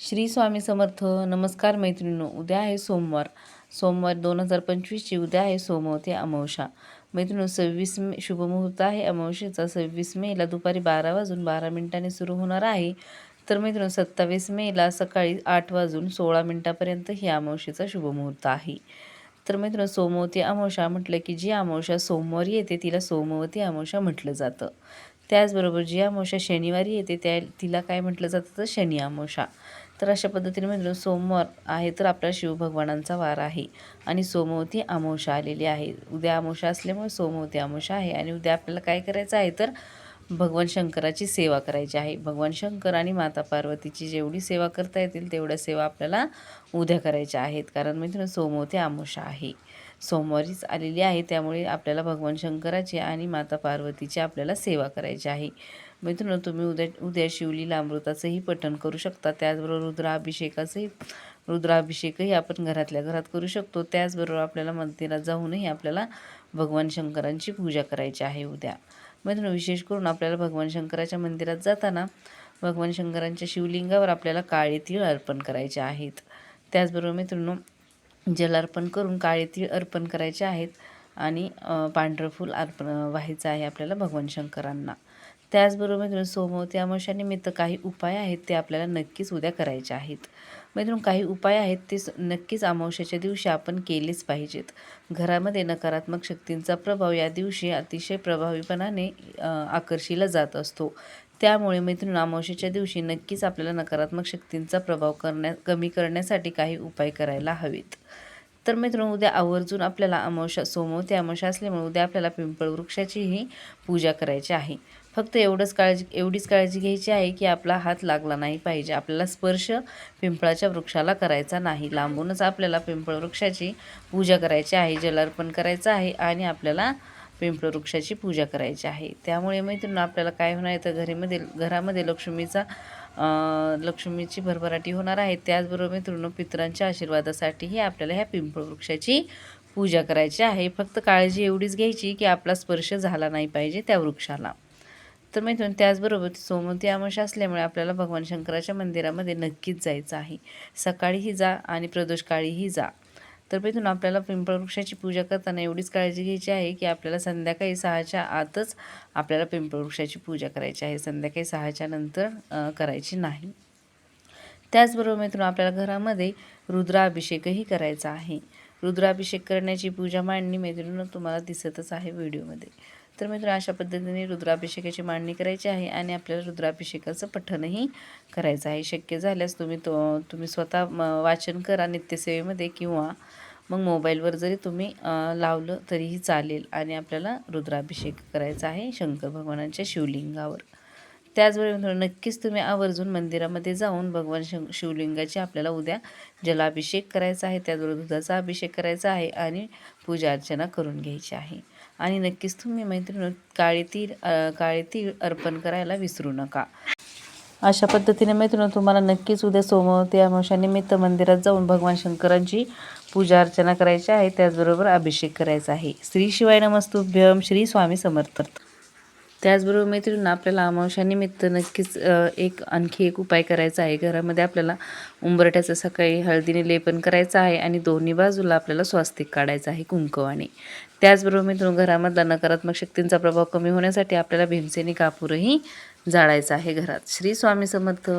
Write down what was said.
श्री स्वामी समर्थ नमस्कार मैत्रिणींनो उद्या आहे सोमवार. सोमवार दोन हजार पंचवीसची उद्या आहे सोमवती अमावशा मैत्रिणी सव्वीस मे शुभमुहूर्त आहे अमावशेचा सव्वीस मेला दुपारी बारा वाजून बारा मिनिटांनी सुरू होणार आहे. तर मित्रांनो सत्तावीस मेला सकाळी आठ वाजून सोळा मिनिटापर्यंत ही अमावशेचा शुभमुहूर्त आहे. तर मित्रांनो सोमवती अमावशा म्हटलं की जी अमावशा सोमवारी येते तिला सोमवती अमावशा म्हटलं जातं. त्याचबरोबर जी अमावशा शनिवारी येते त्या तिला काय म्हटलं जातं? तर शनी अमावशा तर अशा पद्धतीने म्हणजे सोमवार आहे तर आपला शिवभगवानांचा वार आहे. आणि सोमवती अमावस्या आलेली आहे. उद्या अमावस्या असल्यामुळे सोमवती अमावस्या आहे. आणि उद्या आपल्याला काय करायचं आहे तर भगवान शंकराची सेवा करायची आहे. भगवान शंकर आणि माता पार्वतीची जेवढी सेवा करता येतील तेवढ्या सेवा आपल्याला उद्या करायच्या आहेत. कारण मित्रांनो सोमवती अमावस्या आहे. सोमवारीच आलेली आहे. त्यामुळे आपल्याला भगवान शंकराची आणि माता पार्वतीची आपल्याला सेवा करायची आहे. मित्रांनो तुम्ही उद्या उद्या शिवलीला अमृताचंही पठण करू शकता. त्याचबरोबर रुद्राभिषेकाचंही रुद्राभिषेकही आपण घरातल्या घरात करू शकतो. त्याचबरोबर आपल्याला मंदिरात जाऊनही आपल्याला भगवान शंकरांची पूजा करायची आहे उद्या. मित्रांनो विशेष करून आपल्याला भगवान शंकराच्या मंदिरात जाताना भगवान शंकरांच्या शिवलिंगावर आपल्याला काळे तीळ अर्पण करायचे आहेत. त्याचबरोबर मित्रांनो जलार्पण करून काळे तीळ अर्पण करायचे आहेत आणि पांढरं फूल अर्पण व्हायचं आहे आपल्याला भगवान शंकरांना. त्याचबरोबर मित्रांनो सोमवती अमावस्यानिमित्त काही उपाय आहेत ते आपल्याला नक्कीच उद्या करायचे आहेत. मित्रांनो काही उपाय आहेत ते नक्कीच अमावस्याच्या दिवशी आपण केलेच पाहिजेत. घरामध्ये नकारात्मक शक्तींचा प्रभाव या दिवशी अतिशय प्रभावीपणाने आकर्षिला जात असतो. त्यामुळे मिथुन अमावशेच्या दिवशी नक्कीच आपल्याला नकारात्मक शक्तींचा प्रभाव करण्या कमी करण्यासाठी काही उपाय करायला हवेत. तर मित्रांनो उद्या आवर्जून आपल्याला अमावस्या सोमवती अमावस्या असल्यामुळे उद्या आपल्याला पिंपळ वृक्षाचीही पूजा करायची आहे. फक्त एवढंच काळजी एवढीच काळजी घ्यायची आहे की आपला हात लागला नाही पाहिजे. आपल्याला स्पर्श पिंपळाच्या वृक्षाला करायचा नाही. लांबूनच आपल्याला पिंपळ वृक्षाची पूजा करायची आहे जलार्पण करायचं आहे आणि आपल्याला पिंपळ वृक्षाची पूजा करायची आहे. त्यामुळे मैत्रिणी आपल्याला काय होणार आहे? तर घरीमध्ये घरामध्ये लक्ष्मीचा लक्ष्मीची भरभराटी होणार आहे. त्याचबरोबर मित्रांनो पितरांच्या आशीर्वादासाठीही आपल्याला ह्या पिंपळ वृक्षाची पूजा करायची आहे. फक्त काळजी एवढीच घ्यायची की आपला स्पर्श झाला नाही पाहिजे त्या वृक्षाला. तर मैत्रिणी त्याचबरोबर सोमवती अमावस्या असल्यामुळे आपल्याला भगवान शंकराच्या मंदिरामध्ये नक्कीच जायचं आहे. सकाळीही जा आणि प्रदोषकाळीही जा. तर मिथून आपल्याला पिंपळ वृक्षाची पूजा करताना एवढीच काळजी घ्यायची आहे की आपल्याला संध्याकाळी सहाच्या आतच आपल्याला पिंपळ वृक्षाची पूजा करायची आहे. संध्याकाळी सहाच्या नंतर करायची नाही. त्याचबरोबर मिथून आपल्याला घरामध्ये रुद्राभिषेकही करायचा आहे. रुद्राभिषेक करण्याची पूजा मांडणी मैत्रिणी तुम्हाला दिसतच आहे व्हिडिओमध्ये. तर मित्र अशा पद्धतीने रुद्राभिषेकाची मांडणी करायची आहे आणि आपल्याला रुद्राभिषेकाचं पठणही करायचं आहे. शक्य झाल्यास तुम्ही तो तुम्ही स्वतः वाचन करा नित्यसेवेमध्ये किंवा मग मोबाईलवर जरी तुम्ही लावलं तरीही चालेल आणि आपल्याला रुद्राभिषेक करायचा आहे शंकर भगवानांच्या शिवलिंगावर. त्याचबरोबर नक्कीच तुम्ही आवर्जून मंदिरामध्ये जाऊन भगवान शं शिवलिंगाची आपल्याला उद्या जलाभिषेक करायचा आहे त्याचबरोबर दुधाचा अभिषेक करायचा आहे आणि पूजा अर्चना करून घ्यायची आहे. आणि नक्कीच तुम्ही मैत्रिणी काळी तीळ काळी तीळ अर्पण करायला विसरू नका. अशा पद्धतीने मैत्रिणी तुम्हाला नक्कीच उद्या सोमवती अमावशानिमित्त मंदिरात जाऊन भगवान शंकरांची पूजा अर्चना करायची आहे त्याचबरोबर अभिषेक करायचा आहे. श्री शिवाय नमस्तुभ्यम श्री स्वामी समर्थ त्याचबरोबर मैत्रिणींना आपल्याला अमावश्यानिमित्त नक्कीच एक आणखी एक उपाय करायचा आहे. घरामध्ये आपल्याला उंबरट्याचं सकाळी हळदीने लेपन करायचं आहे आणि दोन्ही बाजूला आपल्याला स्वास्तिक काढायचं आहे कुंकवाने. त्याचबरोबर मित्रांनो घरामधला नकारात्मक शक्तींचा प्रभाव कमी होण्यासाठी आपल्याला भीमसेनी कापूरही जाळायचा आहे घरात. श्री स्वामी समर्थ.